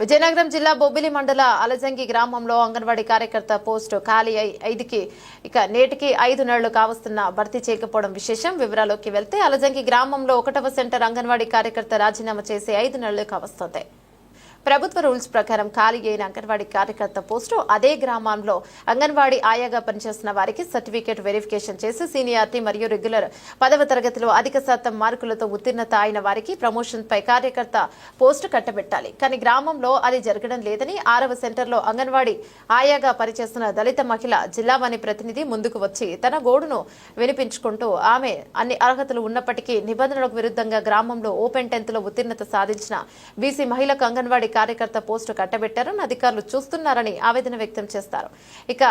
విజయనగరం జిల్లా బొబ్బిలి మండల అలజంగి గ్రామంలో అంగన్వాడీ కార్యకర్త పోస్టు ఖాళీ అయి ఐదుకి ఇక నేటికి ఐదు నెలలు కావస్తున్న భర్తీ చేయకపోవడం విశేషం. వివరాలోకి వెళ్తే అలజంగి గ్రామంలో ఒకటవ సెంటర్ అంగన్వాడీ కార్యకర్త రాజీనామా చేసి ఐదు నెలలు కావస్తుంది. ప్రభుత్వ రూల్స్ ప్రకారం ఖాళీ అయిన అంగన్వాడీ కార్యకర్త పోస్టు అదే గ్రామంలో అంగన్వాడీ ఆయాగా పనిచేస్తున్న వారికి సర్టిఫికేట్ వెరిఫికేషన్ చేసి సీనియారిటీ మరియు రెగ్యులర్ పదవ తరగతిలో అధిక శాతం మార్కులతో ఉత్తీర్ణత అయిన వారికి ప్రమోషన్ పై కార్యకర్త పోస్టు కట్టబెట్టాలి. కానీ గ్రామంలో అది జరగడం లేదని ఆరవ సెంటర్లో అంగన్వాడీ ఆయాగా పనిచేస్తున్న దళిత మహిళ జిల్లావాణి ప్రతినిధి ముందుకు వచ్చి తన గోడును వినిపించుకుంటూ ఆమె అన్ని అర్హతలు ఉన్నప్పటికీ నిబంధనలకు విరుద్ధంగా గ్రామంలో ఓపెన్ టెన్త్లో ఉత్తీర్ణత సాధించిన బీసీ మహిళకు అంగన్వాడీ కార్యకర్త పోస్టు కట్టబెట్టారని అధికారులు చూస్తున్నారని ఆవేదన వ్యక్తం చేస్తారు. ఇక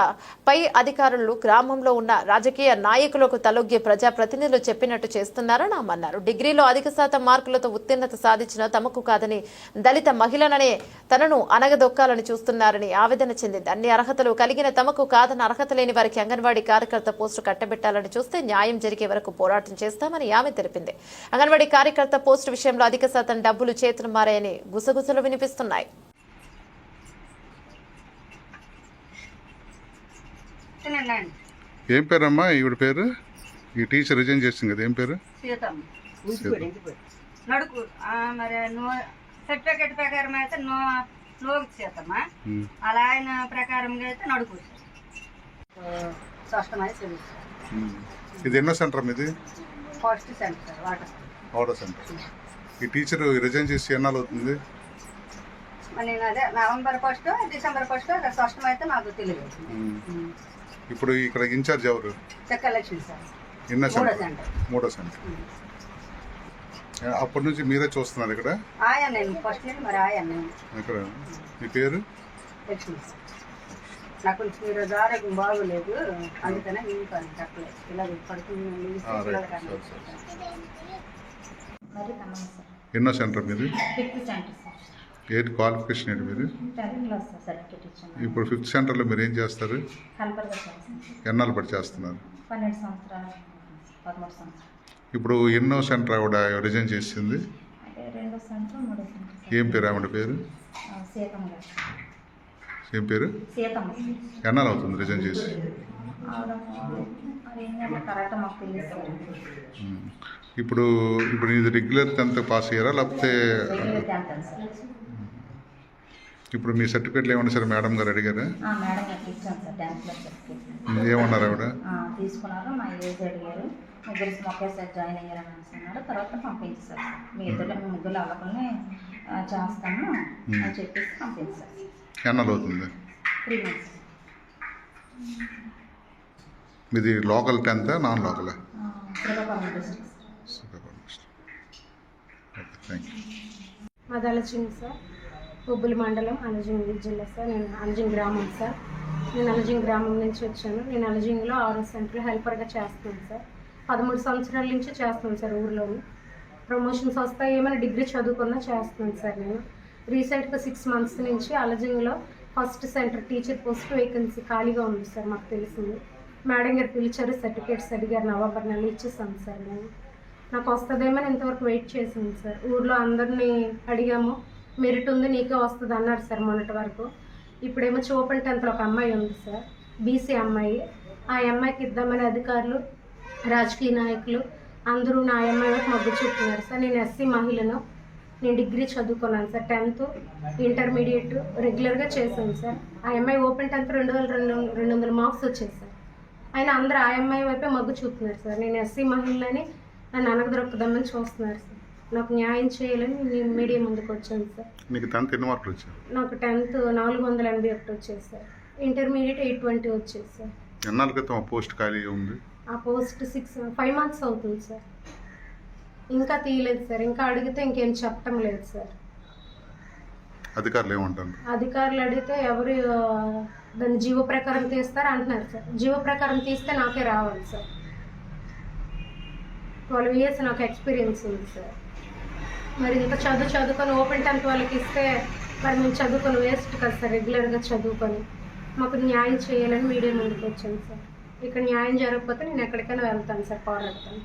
పై అధికారులు గ్రామంలో ఉన్న రాజకీయ నాయకులకు తలొగ్గే ప్రజాప్రతినిధులు చెప్పినట్టు చేస్తున్నారని ఆమె అన్నారు డిగ్రీలో అధిక శాతం మార్కులతో ఉత్తీర్ణత సాధించిన తమకు కాదని దళిత మహిళననే తనను అనగదొక్కాలని చూస్తున్నారని ఆవేదన చెందింది. అన్ని అర్హతలు కలిగిన తమకు కాదని అర్హత లేని వారికి అంగన్వాడీ కార్యకర్త పోస్టు కట్టబెట్టాలని చూస్తే న్యాయం జరిగే వరకు పోరాటం చేస్తామని ఆమె తెలిపింది. అంగన్వాడీ కార్యకర్త పోస్టు విషయంలో అధిక శాతం డబ్బులు చేతులు మారాయని గుసగుసలు వినిపిస్తుంది తినండి ఏం పేరమ్మా ఈవిడ పేరు? ఈ టీచర్ రిజైన్ చేసింది కదా ఏం పేరు? నడుకు ఆ, మరి నో సర్టిఫికెట్ ప్రకారం అయితే నో నోకి సీతమ్మ. ఉమ్, అలా ఆయన ప్రకారంగా అయితే నడుకు. ఇది ఎన్నో సెంటర్ ఇది? First center. Water center. ఈ టీచర్ రిజైన్ చేసి ఎన్నాళ్ళు అవుతుంది? నేను అదే నవంబర్ ఫస్ట్ డిసెంబర్ ఫస్ట్ స్పష్టం అయితే నాకు తెలియదు. ఇప్పుడు ఇక్కడ ఇన్ఛార్జ్ ఎవరు? చెక్క లక్ష్మి సార్. ఎన్నో మూడో సెంటర్. సెంటర్. మూడో సెంటర్. అప్పటి నుంచి మీరే చూస్తున్నారు ఇక్కడ? ఆయా నేను ఫస్ట్ నేను మరి ఆయా నేను. ఇక్కడ. మీ పేరు? లక్ష్మి సార్. నాకు కొంచెం ఈరోజు ఆరోగ్యం బాగోలేదు. అందుకనే నేను పని చెప్పలేదు. ఇలా పడుతుంది. మరి ఎన్నో సెంటర్ మీది? Centre sir. ఏంటి క్వాలిఫికేషన్ ఏంటి మీరు ఇప్పుడు ఫిఫ్త్ సెంటర్లో మీరు ఏం చేస్తారు? ఎన్నాళ్ళు పడి చేస్తున్నారు? ఇప్పుడు ఎన్నో సెంటర్ ఆవిడ రిజైన్ చేసింది? ఏం పేరు ఆవిడ పేరు? ఏం పేరు? ఎన్నాళ్ళు అవుతుంది రిజైన్ చేసి. ఇప్పుడు ఇప్పుడు ఇది రెగ్యులర్ టెన్త్ పాస్ అయ్యారా? లేకపోతే ఇప్పుడు మీ సర్టిఫికేట్లు ఏమన్నా సరే మేడం గారు అడిగారా? ఆ, మేడం గారికి ఇచ్చాను సార్ టెన్త్ క్లాస్ సర్టిఫికేట్ ఏమన్నారు ఆవిడ? ఆ, తీసుకున్నారు నా ఏజ్ అడిగారు. ముగ్గురు ఒకేసారి జాయిన్ అయ్యారని అంటున్నారు తర్వాత పంపించారు సార్. మీ ఇద్దరు ముగ్గురు చేస్తాను అని చెప్పేసి పంపించారు ఎన్నాళ్ళు అవుతుంది? త్రీ మంత్స్ మీది local tenth non local? Srikakulam district. Okay thank you మాది సార్. బొబ్బులి మండలం అలజింగ్ జిల్లా సార్. నేను అలజింగ్ గ్రామం సార్. నేను అలజింగ్ గ్రామం నుంచి వచ్చాను. నేను అలజింగ్లో ఆరో సెంటర్లో హెల్పర్గా చేస్తున్నాను సార్. పదమూడు సంవత్సరాల నుంచి చేస్తున్నాను సార్ ఊర్లోని. ప్రమోషన్స్ వస్తాయి ఏమైనా డిగ్రీ చదువుకున్నా చేస్తున్నాను సార్ నేను. రీసెంట్గా సిక్స్ మంత్స్ నుంచి అలజింగ్లో first center teacher post vacancy ఖాళీగా ఉంది సార్ మాకు తెలిసింది. మేడం గారు పిలిచారు సర్టిఫికేట్స్ అడిగారు నవంబర్ నెల ఇచ్చేసాను సార్ నేను. నాకు వస్తుందేమో అని ఇంతవరకు వెయిట్ చేసింది సార్. ఊర్లో అందరినీ అడిగాము మెరిట్ ఉంది నీకే వస్తుంది అన్నారు సార్ మొన్నటి వరకు. ఇప్పుడేమో చూపెన్ టెన్త్లో ఒక అమ్మాయి ఉంది సార్ బీసీ అమ్మాయి. ఆ అమ్మాయికి ఇద్దామని అధికారులు రాజకీయ నాయకులు అందరూ నా అమ్మాయి వైపు మొగ్గు చూపుతున్నారు సార్. నేను ఎస్సీ మహిళను నేను డిగ్రీ చదువుకున్నాను సార్. టెన్త్ ఇంటర్మీడియట్ రెగ్యులర్గా చేశాను సార్. ఆ అమ్మాయి ఓపెన్ టెన్త్ రెండు వేల రెండు రెండు వందల మార్క్స్ వచ్చాయి సార్. ఆయన అందరూ ఆ అమ్మాయి వైపే మగ్గు చూపుతున్నారు సార్. నేను ఎస్సీ మహిళని నన్ను అనగదొరకదామని చూస్తున్నారు సార్. నాకు న్యాయం చేయాలని నేను మీడియా ముందుకు వచ్చాను సార్. నీకు టెన్త్ ఎన్ని మార్కులు వచ్చాయి? నాకు టెన్త్ నాలుగు వందల ఎనభై ఒకటి వచ్చేది సార్. ఇంటర్మీడియట్ ఎయిట్ ట్వంటీ వచ్చేది సార్. ఎన్నాళ్ళ క్రితం ఆ పోస్ట్ ఖాళీ ఉంది? ఆ పోస్ట్ సిక్స్ ఫైవ్ మంత్స్ అవుతుంది సార్. ఇంకా తీయలేదు సార్. ఇంకా అడిగితే ఇంకేం చెప్పటం లేదు సార్. అధికారులు ఏమంటారు అధికారులు అడిగితే ఎవరు దాన్ని జీవో ప్రకారం తీస్తారు అంటున్నారు సార్. జీవో ప్రకారం తీస్తే నాకే రావాలి సార్. ట్వెల్వ్ ఇయర్స్ నాకు ఎక్స్పీరియన్స్ ఉంది సార్. మరి ఇంత చదువు చదువుకొని ఓపెన్ టెన్త్ వాళ్ళకి ఇస్తే మరి మేము చదువుకొని వేస్ట్ కదా సార్ రెగ్యులర్గా చదువుకొని. మాకు న్యాయం చేయాలని మీడియా ముందుకు వచ్చాను సార్. ఇక్కడ న్యాయం జరగకపోతే నేను ఎక్కడికైనా వెళ్తాను సార్ పోరాడతాను.